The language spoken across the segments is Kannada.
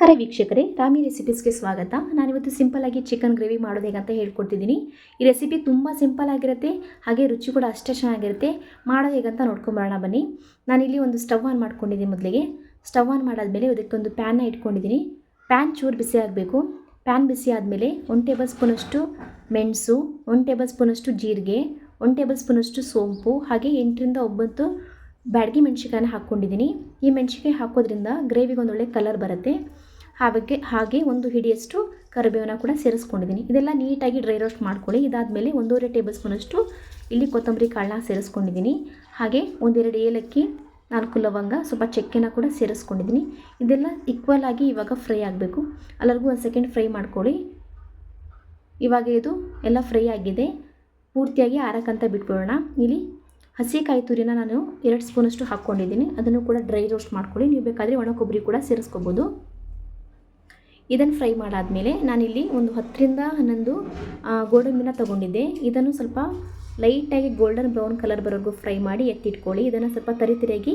ನಮಸ್ಕಾರ ವೀಕ್ಷಕರೇ, ರಾಮಿ ರೆಸಿಪೀಸ್ಗೆ ಸ್ವಾಗತ. ನಾನಿವತ್ತು ಸಿಂಪಲ್ಲಾಗಿ ಚಿಕನ್ ಗ್ರೇವಿ ಮಾಡೋದು ಹೇಗಂತ ಹೇಳ್ಕೊಡ್ತಿದ್ದೀನಿ. ಈ ರೆಸಿಪಿ ತುಂಬ ಸಿಂಪಲ್ ಆಗಿರುತ್ತೆ, ಹಾಗೆ ರುಚಿ ಕೂಡ ಅಷ್ಟೇ ಚೆನ್ನಾಗಿರುತ್ತೆ. ಮಾಡೋದು ಹೇಗಂತ ನೋಡ್ಕೊಂಬರೋಣ ಬನ್ನಿ. ನಾನಿಲ್ಲಿ ಒಂದು ಸ್ಟವ್ ಆನ್ ಮಾಡ್ಕೊಂಡಿದ್ದೀನಿ ಮೊದಲಿಗೆ. ಸ್ಟವ್ ಆನ್ ಮಾಡಾದಮೇಲೆ ಅದಕ್ಕೊಂದು ಪ್ಯಾನ್ನ ಇಟ್ಕೊಂಡಿದ್ದೀನಿ. ಪ್ಯಾನ್ ಚೂರು ಬಿಸಿ ಆಗಬೇಕು. ಪ್ಯಾನ್ ಬಿಸಿ ಆದಮೇಲೆ ಒನ್ ಟೇಬಲ್ ಸ್ಪೂನಷ್ಟು ಮೆಣಸು ಒನ್ ಟೇಬಲ್ ಸ್ಪೂನಷ್ಟು ಜೀರಿಗೆ ಒನ್ ಟೇಬಲ್ ಸ್ಪೂನಷ್ಟು ಸೋಂಪು, ಹಾಗೆ ಎಂಟರಿಂದ ಒಂಬತ್ತು ಬ್ಯಾಡಗಿ ಮೆಣಸಿಕಾಯನ್ನ ಹಾಕ್ಕೊಂಡಿದ್ದೀನಿ. ಈ ಮೆಣಸಿಕಾಯಿ ಹಾಕೋದ್ರಿಂದ ಗ್ರೇವಿಗೆ ಒಂದೊಳ್ಳೆ ಕಲರ್ ಬರುತ್ತೆ. ಹಾಗೆ ಹಾಗೆ ಒಂದು ಹಿಡಿಯಷ್ಟು ಕರಿಬೇವನ್ನ ಕೂಡ ಸೇರಿಸ್ಕೊಂಡಿದ್ದೀನಿ. ಇದೆಲ್ಲ ನೀಟಾಗಿ ಡ್ರೈ ರೋಸ್ಟ್ ಮಾಡ್ಕೊಳ್ಳಿ. ಇದಾದಮೇಲೆ ಒಂದೂವರೆ ಟೇಬಲ್ ಸ್ಪೂನಷ್ಟು ಇಲ್ಲಿ ಕೊತ್ತಂಬರಿ ಕಾಳನ್ನ ಸೇರಿಸ್ಕೊಂಡಿದ್ದೀನಿ. ಹಾಗೆ ಒಂದೆರಡು ಏಲಕ್ಕಿ, ನಾಲ್ಕು ಲವಂಗ, ಸ್ವಲ್ಪ ಚಕ್ಕೆನ ಕೂಡ ಸೇರಿಸ್ಕೊಂಡಿದ್ದೀನಿ. ಇದೆಲ್ಲ ಈಕ್ವಲ್ ಆಗಿ ಇವಾಗ ಫ್ರೈ ಆಗಬೇಕು. ಅಲ್ಲರಿಗೂ ಒಂದು ಸೆಕೆಂಡ್ ಫ್ರೈ ಮಾಡ್ಕೊಳ್ಳಿ. ಇವಾಗ ಇದು ಎಲ್ಲ ಫ್ರೈ ಆಗಿದೆ. ಪೂರ್ತಿಯಾಗಿ ಆರಕ್ಕಂತ ಬಿಟ್ಬಿಡೋಣ. ಇಲ್ಲಿ ಹಸಿಕಾಯಿ ತುರಿನ ನಾನು ಎರಡು ಸ್ಪೂನಷ್ಟು ಹಾಕ್ಕೊಂಡಿದ್ದೀನಿ. ಅದನ್ನು ಕೂಡ ಡ್ರೈ ರೋಸ್ಟ್ ಮಾಡ್ಕೊಳ್ಳಿ. ನೀವು ಬೇಕಾದರೆ ಒಣ ಕೊಬ್ಬರಿ ಕೂಡ ಸೇರಿಸ್ಕೋಬೋದು. ಇದನ್ನು ಫ್ರೈ ಮಾಡಾದಮೇಲೆ ನಾನಿಲ್ಲಿ ಒಂದು ಹತ್ತರಿಂದ ಹನ್ನೊಂದು ಗೋಡಂಬಿನ ತಗೊಂಡಿದ್ದೆ. ಇದನ್ನು ಸ್ವಲ್ಪ ಲೈಟಾಗಿ ಗೋಲ್ಡನ್ ಬ್ರೌನ್ ಕಲರ್ ಬರೋವರೆಗೂ ಫ್ರೈ ಮಾಡಿ ಎತ್ತಿಟ್ಕೊಳ್ಳಿ. ಇದನ್ನು ಸ್ವಲ್ಪ ತರಿತಿರಿಯಾಗಿ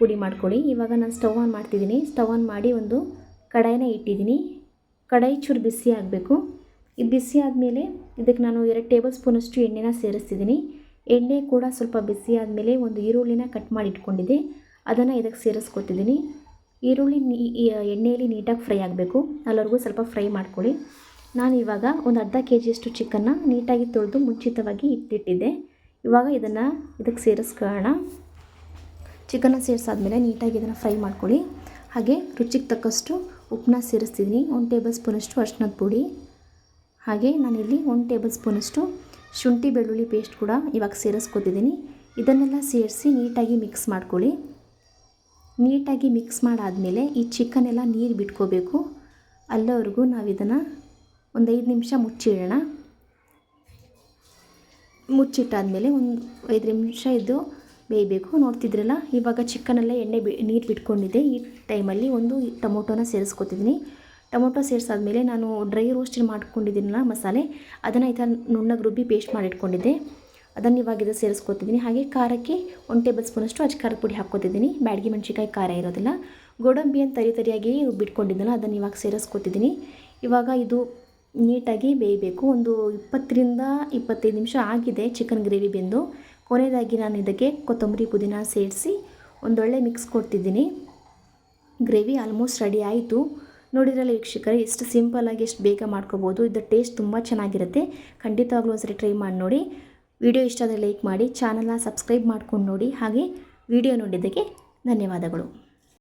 ಪುಡಿ ಮಾಡ್ಕೊಳ್ಳಿ. ಇವಾಗ ನಾನು ಸ್ಟವ್ ಆನ್ ಮಾಡ್ತಿದ್ದೀನಿ. ಸ್ಟವ್ ಆನ್ ಮಾಡಿ ಒಂದು ಕಡಾಯಿನ ಇಟ್ಟಿದ್ದೀನಿ. ಕಡಾಯಿ ಚೂರು ಬಿಸಿ ಆಗಬೇಕು. ಇದು ಬಿಸಿ ಆದಮೇಲೆ ಇದಕ್ಕೆ ನಾನು ಎರಡು ಟೇಬಲ್ ಸ್ಪೂನಷ್ಟು ಎಣ್ಣೆನ ಸೇರಿಸ್ತಿದ್ದೀನಿ. ಎಣ್ಣೆ ಕೂಡ ಸ್ವಲ್ಪ ಬಿಸಿ ಆದಮೇಲೆ ಒಂದು ಈರುಳ್ಳಿನ ಕಟ್ ಮಾಡಿ ಇಟ್ಕೊಂಡಿದ್ದೆ. ಅದನ್ನು ಇದಕ್ಕೆ ಸೇರಿಸ್ಕೊತಿದ್ದೀನಿ. ಈರುಳ್ಳಿ ನೀ ಎಣ್ಣೆಯಲ್ಲಿ ನೀಟಾಗಿ ಫ್ರೈ ಆಗಬೇಕು. ಅಲ್ಲವರೆಗೂ ಸ್ವಲ್ಪ ಫ್ರೈ ಮಾಡ್ಕೊಳ್ಳಿ. ನಾನು ಇವಾಗ ಒಂದು ಅರ್ಧ ಕೆ ಜಿಯಷ್ಟು ಚಿಕನ್ನ ನೀಟಾಗಿ ತೊಳೆದು ಮುಂಚಿತವಾಗಿ ಇಟ್ಟಿಟ್ಟಿದ್ದೆ ಇವಾಗ ಇದನ್ನು ಇದಕ್ಕೆ ಸೇರಿಸ್ಕೊಳ್ಳೋಣ. ಚಿಕನ್ನ ಸೇರಿಸಾದ್ಮೇಲೆ ನೀಟಾಗಿ ಇದನ್ನು ಫ್ರೈ ಮಾಡ್ಕೊಳ್ಳಿ. ಹಾಗೆ ರುಚಿಗೆ ತಕ್ಕಷ್ಟು ಉಪ್ಪನ್ನ ಸೇರಿಸ್ತಿದ್ದೀನಿ. ಒಂದು ಟೇಬಲ್ ಸ್ಪೂನಷ್ಟು ಅರ್ಶಿನದ ಪುಡಿ. ಹಾಗೆ ನಾನಿಲ್ಲಿ ಒಂದು ಟೇಬಲ್ ಸ್ಪೂನಷ್ಟು ಶುಂಠಿ ಬೆಳ್ಳುಳ್ಳಿ ಪೇಸ್ಟ್ ಕೂಡ ಇವಾಗ ಸೇರಿಸ್ಕೊತಿದ್ದೀನಿ. ಇದನ್ನೆಲ್ಲ ಸೇರಿಸಿ ನೀಟಾಗಿ ಮಿಕ್ಸ್ ಮಾಡ್ಕೊಳ್ಳಿ. ನೀಟಾಗಿ ಮಿಕ್ಸ್ ಮಾಡಾದಮೇಲೆ ಈ ಚಿಕನ್ ಎಲ್ಲ ನೀರು ಬಿಟ್ಕೋಬೇಕು. ಅಲ್ಲವರೆಗೂ ನಾವು ಇದನ್ನು ಒಂದು ಐದು ನಿಮಿಷ ಮುಚ್ಚಿಡೋಣ. ಮುಚ್ಚಿಟ್ಟಾದಮೇಲೆ ಒಂದು ಐದು ನಿಮಿಷ ಇದು ಬೇಯಬೇಕು. ನೋಡ್ತಿದ್ರಲ್ಲ, ಇವಾಗ ಚಿಕನೆಲ್ಲ ಎಣ್ಣೆ ಬಿ, ನೀರು ಬಿಟ್ಕೊಂಡಿದ್ದೆ. ಈ ಟೈಮಲ್ಲಿ ಒಂದು ಟೊಮೊಟೊನ ಸೇರಿಸ್ಕೊತಿದ್ದೀನಿ. ಟೊಮೊಟೊ ಸೇರಿಸಾದ್ಮೇಲೆ ನಾನು ಡ್ರೈ ರೋಸ್ಟ್ ಮಾಡ್ಕೊಂಡಿದ್ದೀನಲ್ಲ ಮಸಾಲೆ, ಅದನ್ನು ಈ ಥರ ನುಣ್ಣಗೆ ರುಬ್ಬಿ ಪೇಸ್ಟ್ ಮಾಡಿಟ್ಕೊಂಡಿದ್ದೆ. ಅದನ್ನು ಇವಾಗ ಇದು ಸೇರಿಸ್ಕೊತಿದ್ದೀನಿ ಹಾಗೆ ಖಾರಕ್ಕೆ ಒಂದು ಟೇಬಲ್ ಸ್ಪೂನಷ್ಟು ಅಚ್ಚ ಖಾರದ ಪುಡಿ ಹಾಕ್ಕೊತಿದ್ದೀನಿ ಬ್ಯಾಡಗಿ ಮೆಣಸಿಕಾಯಿ ಖಾರ ಇರೋದಿಲ್ಲ. ಗೋಡಂಬಿಯನ್ನು ತರಿ ತರಿಯಾಗಿ ಬಿಟ್ಕೊಂಡಿದ್ದಲ್ಲ ಅದನ್ನು ಇವಾಗ ಸೇರಿಸ್ಕೊತಿದ್ದೀನಿ ಇವಾಗ ಇದು ನೀಟಾಗಿ ಬೇಯಬೇಕು. ಒಂದು ಇಪ್ಪತ್ತರಿಂದ ಇಪ್ಪತ್ತೈದು ನಿಮಿಷ ಆಗಿದೆ ಚಿಕನ್ ಗ್ರೇವಿ ಬೆಂದು. ಕೊನೆಯದಾಗಿ ನಾನು ಇದಕ್ಕೆ ಕೊತ್ತಂಬರಿ ಪುದೀನ ಸೇರಿಸಿ ಒಂದೊಳ್ಳೆ ಮಿಕ್ಸ್ ಕೊಡ್ತಿದ್ದೀನಿ ಗ್ರೇವಿ ಆಲ್ಮೋಸ್ಟ್ ರೆಡಿ ಆಯಿತು. ನೋಡಿದ್ರಲ್ಲ ವೀಕ್ಷಕರೇ, ಎಷ್ಟು ಸಿಂಪಲ್ಲಾಗಿ ಎಷ್ಟು ಬೇಗ ಮಾಡ್ಕೋಬೋದು. ಇದರ ಟೇಸ್ಟ್ ತುಂಬ ಚೆನ್ನಾಗಿರುತ್ತೆ. ಖಂಡಿತವಾಗ್ಲೂ ಒಂದ್ಸರಿ ಟ್ರೈ ಮಾಡಿ ನೋಡಿ. ವಿಡಿಯೋ ಇಷ್ಟ ಆದರೆ ಲೈಕ್ ಮಾಡಿ ಚಾನಲ್ನ ಸಬ್ಸ್ಕ್ರೈಬ್ ಮಾಡ್ಕೊಂಡು ನೋಡಿ. ಹಾಗೆ ವಿಡಿಯೋ ನೋಡಿದ್ದಕ್ಕೆ ಧನ್ಯವಾದಗಳು.